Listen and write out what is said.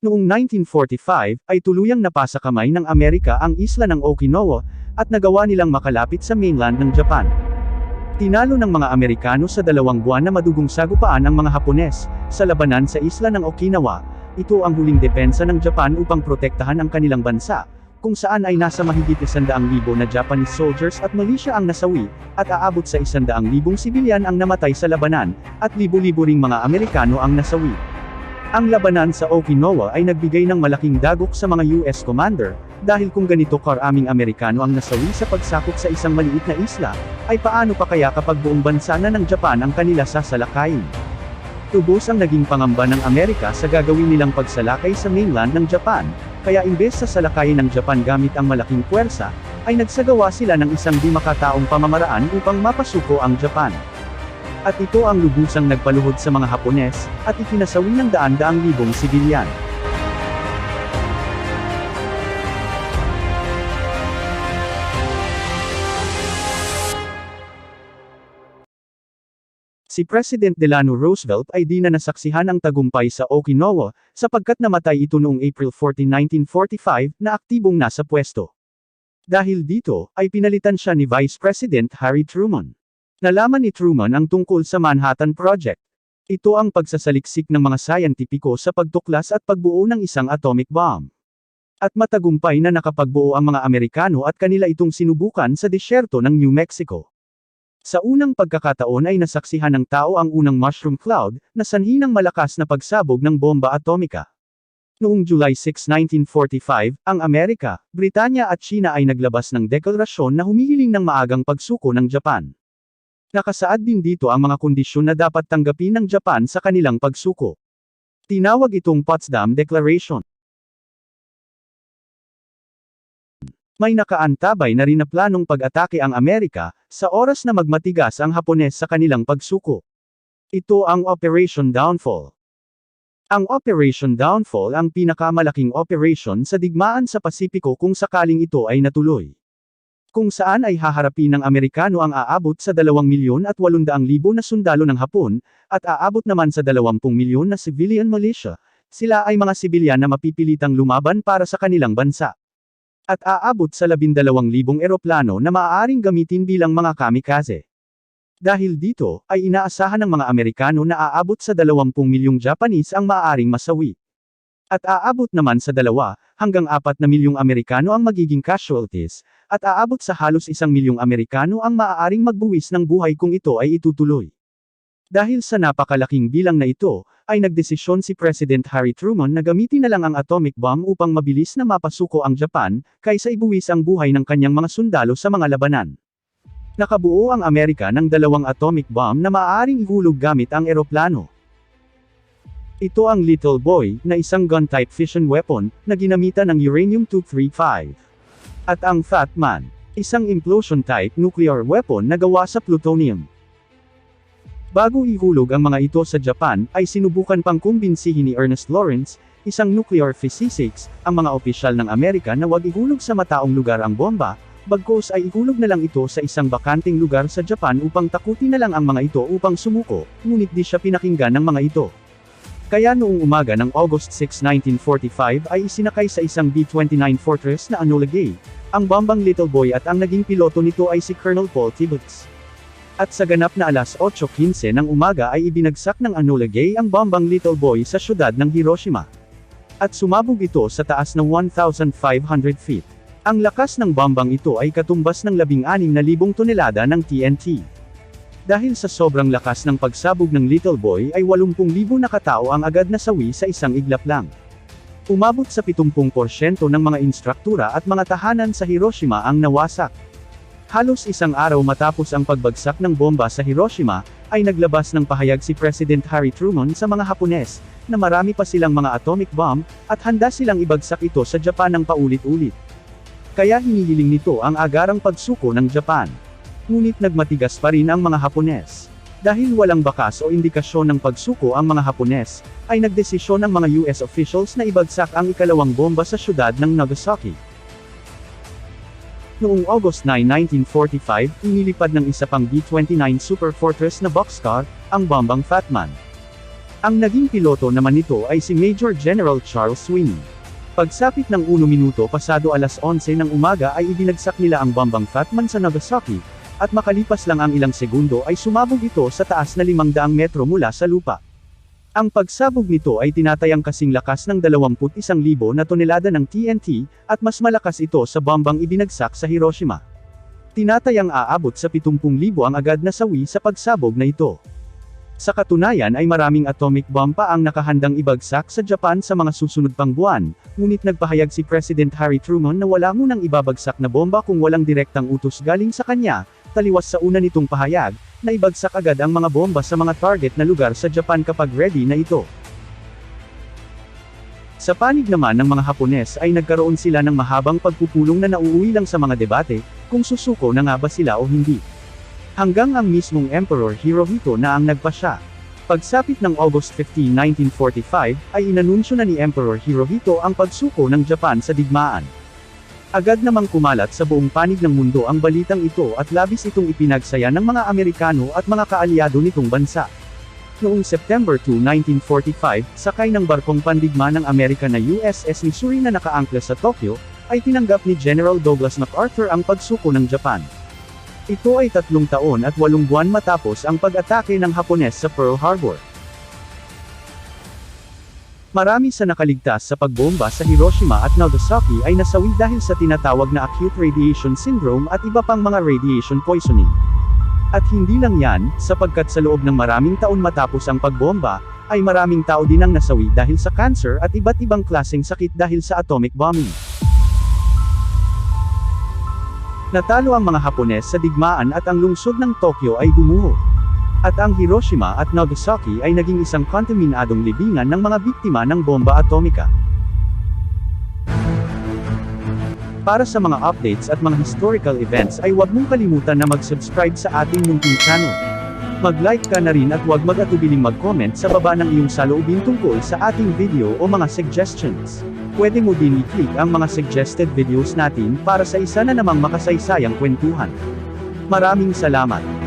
Noong 1945, ay tuluyang napasa kamay ng Amerika ang isla ng Okinawa, at nagawa nilang makalapit sa mainland ng Japan. Tinalo ng mga Amerikano sa dalawang buwan na madugong sagupaan ang mga Hapones, sa labanan sa isla ng Okinawa, ito ang huling depensa ng Japan upang protektahan ang kanilang bansa, kung saan ay nasa mahigit 100,000 na Japanese soldiers at militia ang nasawi, at aabot sa 100,000 sibilyan ang namatay sa labanan, at libo-libo ring mga Amerikano ang nasawi. Ang labanan sa Okinawa ay nagbigay ng malaking dagok sa mga US commander, dahil kung ganito karaming Amerikano ang nasawi sa pagsakop sa isang maliit na isla, ay paano pa kaya kapag buong bansa na ng Japan ang kanila sasalakayin? Tubos ang naging pangamba ng Amerika sa gagawin nilang pagsalakay sa mainland ng Japan, kaya imbes sa salakayin ng Japan gamit ang malaking puwersa, ay nagsagawa sila ng isang di makataong pamamaraan upang mapasuko ang Japan. At ito ang lubusang nagpaluhod sa mga Hapones, at ikinasawi ng daan-daang libong sibilyan. Si President Delano Roosevelt ay di na nasaksihan ang tagumpay sa Okinawa, sapagkat namatay ito noong April 14, 1945, na aktibong nasa pwesto. Dahil dito, ay pinalitan siya ni Vice President Harry Truman. Nalaman ni Truman ang tungkol sa Manhattan Project. Ito ang pagsasaliksik ng mga sayantipiko sa pagtuklas at pagbuo ng isang atomic bomb. At matagumpay na nakapagbuo ang mga Amerikano at kanila itong sinubukan sa disyerto ng New Mexico. Sa unang pagkakataon ay nasaksihan ng tao ang unang mushroom cloud, na sanhi ng malakas na pagsabog ng bomba atomika. Noong July 6, 1945, ang Amerika, Britanya at China ay naglabas ng deklarasyon na humihiling ng maagang pagsuko ng Japan. Nakasaad din dito ang mga kondisyon na dapat tanggapin ng Japan sa kanilang pagsuko. Tinawag itong Potsdam Declaration. May nakaantabay na rin na planong pag-atake ang Amerika, sa oras na magmatigas ang Hapones sa kanilang pagsuko. Ito ang Operation Downfall. Ang Operation Downfall ang pinakamalaking operation sa digmaan sa Pasipiko kung sakaling ito ay natuloy. Kung saan ay haharapin ng Amerikano ang aabot sa 2 milyon at 800 libo na sundalo ng Hapon, at aabot naman sa 20 milyon na civilian militia, sila ay mga sibilyan na mapipilitang lumaban para sa kanilang bansa. At aabot sa 12,000 eroplano na maaaring gamitin bilang mga kamikaze. Dahil dito, ay inaasahan ng mga Amerikano na aabot sa 20 milyong Japanese ang maaaring masawi. At aabot naman sa 2 hanggang 4 na milyong Amerikano ang magiging casualties, at aabot sa halos isang milyong Amerikano ang maaaring magbuwis ng buhay kung ito ay itutuloy. Dahil sa napakalaking bilang na ito, ay nagdesisyon si President Harry Truman na gamitin na lang ang atomic bomb upang mabilis na mapasuko ang Japan, kaysa ibuwis ang buhay ng kanyang mga sundalo sa mga labanan. Nakabuo ang Amerika ng dalawang atomic bomb na maaaring ihulog gamit ang eroplano. Ito ang Little Boy, na isang gun-type fission weapon, na ginamitan ng uranium-235. At ang Fat Man, isang implosion-type nuclear weapon na gawa sa plutonium. Bago ihulog ang mga ito sa Japan, ay sinubukan pang kumbinsihin ni Ernest Lawrence, isang nuclear physicist, ang mga opisyal ng Amerika na wag ihulog sa mataong lugar ang bomba, bagkos ay ihulog na lang ito sa isang bakanting lugar sa Japan upang takutin na lang ang mga ito upang sumuko, ngunit di siya pinakinggan ng mga ito. Kaya noong umaga ng August 6, 1945 ay isinakay sa isang B-29 Fortress na Enola Gay, ang bombang Little Boy at ang naging piloto nito ay si Colonel Paul Tibbets. At sa ganap na alas 8.15 ng umaga ay ibinagsak ng Enola Gay ang bombang Little Boy sa syudad ng Hiroshima. At sumabog ito sa taas ng 1,500 feet. Ang lakas ng bombang ito ay katumbas ng 16,000 tonelada ng TNT. Dahil sa sobrang lakas ng pagsabog ng Little Boy ay 80,000 na katao ang agad nasawi sa isang iglap lang. Umabot sa 70% ng mga instruktura at mga tahanan sa Hiroshima ang nawasak. Halos isang araw matapos ang pagbagsak ng bomba sa Hiroshima, ay naglabas ng pahayag si President Harry Truman sa mga Hapones, na marami pa silang mga atomic bomb, at handa silang ibagsak ito sa Japan ng paulit-ulit. Kaya hinihiling nito ang agarang pagsuko ng Japan. Ngunit nagmatigas pa rin ang mga Hapones. Dahil walang bakas o indikasyon ng pagsuko ang mga Hapones, ay nagdesisyon ang mga US officials na ibagsak ang ikalawang bomba sa syudad ng Nagasaki. Noong August 9, 1945, inilipad ng isa pang B-29 Super Fortress na boxcar, ang bombang Fat Man. Ang naging piloto naman nito ay si Major General Charles Sweeney. Pagsapit ng 1 minuto pasado alas 11 ng umaga ay ibinagsak nila ang bombang Fatman sa Nagasaki, at makalipas lang ang ilang segundo ay sumabog ito sa taas na 500 metro mula sa lupa. Ang pagsabog nito ay tinatayang kasing lakas ng 21,000 na tonelada ng TNT, at mas malakas ito sa bombang ibinagsak sa Hiroshima. Tinatayang aabot sa 70,000 ang agad na sawi sa pagsabog na ito. Sa katunayan ay maraming atomic bomb pa ang nakahandang ibagsak sa Japan sa mga susunod pang buwan, ngunit nagpahayag si President Harry Truman na wala munang ibabagsak na bomba kung walang direktang utos galing sa kanya, taliwas sa una nitong pahayag, na ibagsak agad ang mga bomba sa mga target na lugar sa Japan kapag ready na ito. Sa panig naman ng mga Hapones ay nagkaroon sila ng mahabang pagpupulong na nauuwi lang sa mga debate, kung susuko na nga ba sila o hindi. Hanggang ang mismong Emperor Hirohito na ang nagpasya. Pagsapit ng August 15, 1945, ay inanunsyo na ni Emperor Hirohito ang pagsuko ng Japan sa digmaan. Agad namang kumalat sa buong panig ng mundo ang balitang ito at labis itong ipinagsaya ng mga Amerikano at mga kaalyado nitong bansa. Noong September 2, 1945, sakay ng barkong pandigma ng Amerika na USS Missouri na nakaangkla sa Tokyo, ay tinanggap ni General Douglas MacArthur ang pagsuko ng Japan. Ito ay tatlong taon at walong buwan matapos ang pag-atake ng Hapones sa Pearl Harbor. Marami sa nakaligtas sa pagbomba sa Hiroshima at Nagasaki ay nasawi dahil sa tinatawag na acute radiation syndrome at iba pang mga radiation poisoning. At hindi lang yan, sapagkat sa loob ng maraming taon matapos ang pagbomba, ay maraming tao din ang nasawi dahil sa cancer at iba't ibang klaseng sakit dahil sa atomic bombing. Natalo ang mga Hapones sa digmaan at ang lungsod ng Tokyo ay gumuho. At ang Hiroshima at Nagasaki ay naging isang kontaminadong libingan ng mga biktima ng bomba atomika. Para sa mga updates at mga historical events ay huwag mong kalimutan na mag-subscribe sa ating munting channel. Mag-like ka na rin at huwag mag-atubiling mag-comment sa baba ng iyong saloobin tungkol sa ating video o mga suggestions. Pwede mo din i-click ang mga suggested videos natin para sa isa na namang makasaysayang kwentuhan. Maraming salamat!